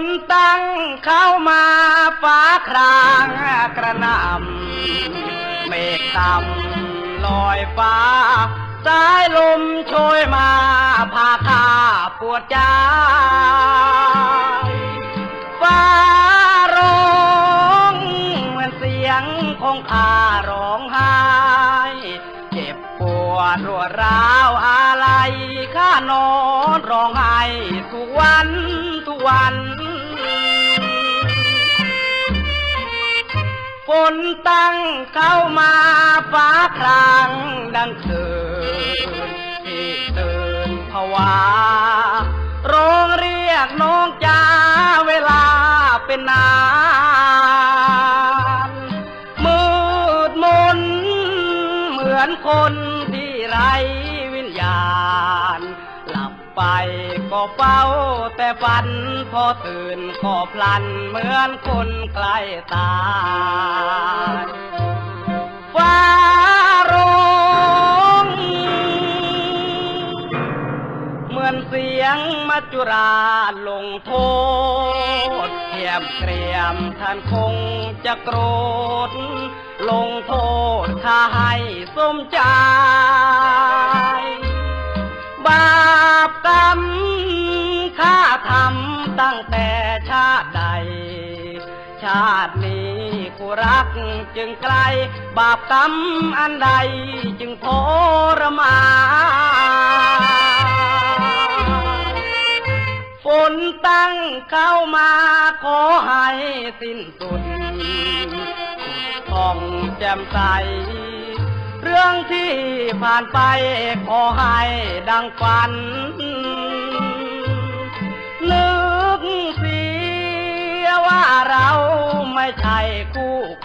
นตั้งเข้ามาฟ้าครางกระหนำเมฆต่ำลอยฟ้า สายลมโชยมาพาข้าปวดใจฟ้าร้องเหมือนเสียงของข้าร้องไห้ เจ็บปวดรวดร้าวอะไรข้านอนร้องไห้ทุกวันทุกวัน ฝนตั้งเข้ามาฟ้าครางดังคืนที่ตื่นผวาร้องเรียกน้องจ้าเวลาเป็นนานมืดมนเหมือนคนที่ไรวิญญาณ หลับไปก็เฝ้าแต่ฝัน พอตื่นก็พลันเหมือนคนใกล้ตายฟ้าร้องเหมือนเสียงมัจจุราชลงโทษเทียมเกรียมท่านคงจะโกรธ ลงโทษข้าให้สมใจ ตั้งแต่ชาติใด ชาตินี้กูรักจึงไกล บาปกรรมอันใดจึงทรมานฝนตั้งเข้ามาขอให้สิ้นสุดทองแจ่มใสเรื่องที่ผ่านไปขอให้ดังฝัน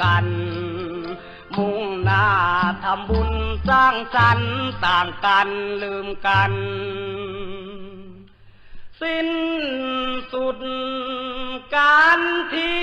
กัน มุ่งหน้าทำบุญสร้างสรรค์ต่างกันลืมกัน สิ้นสุดการที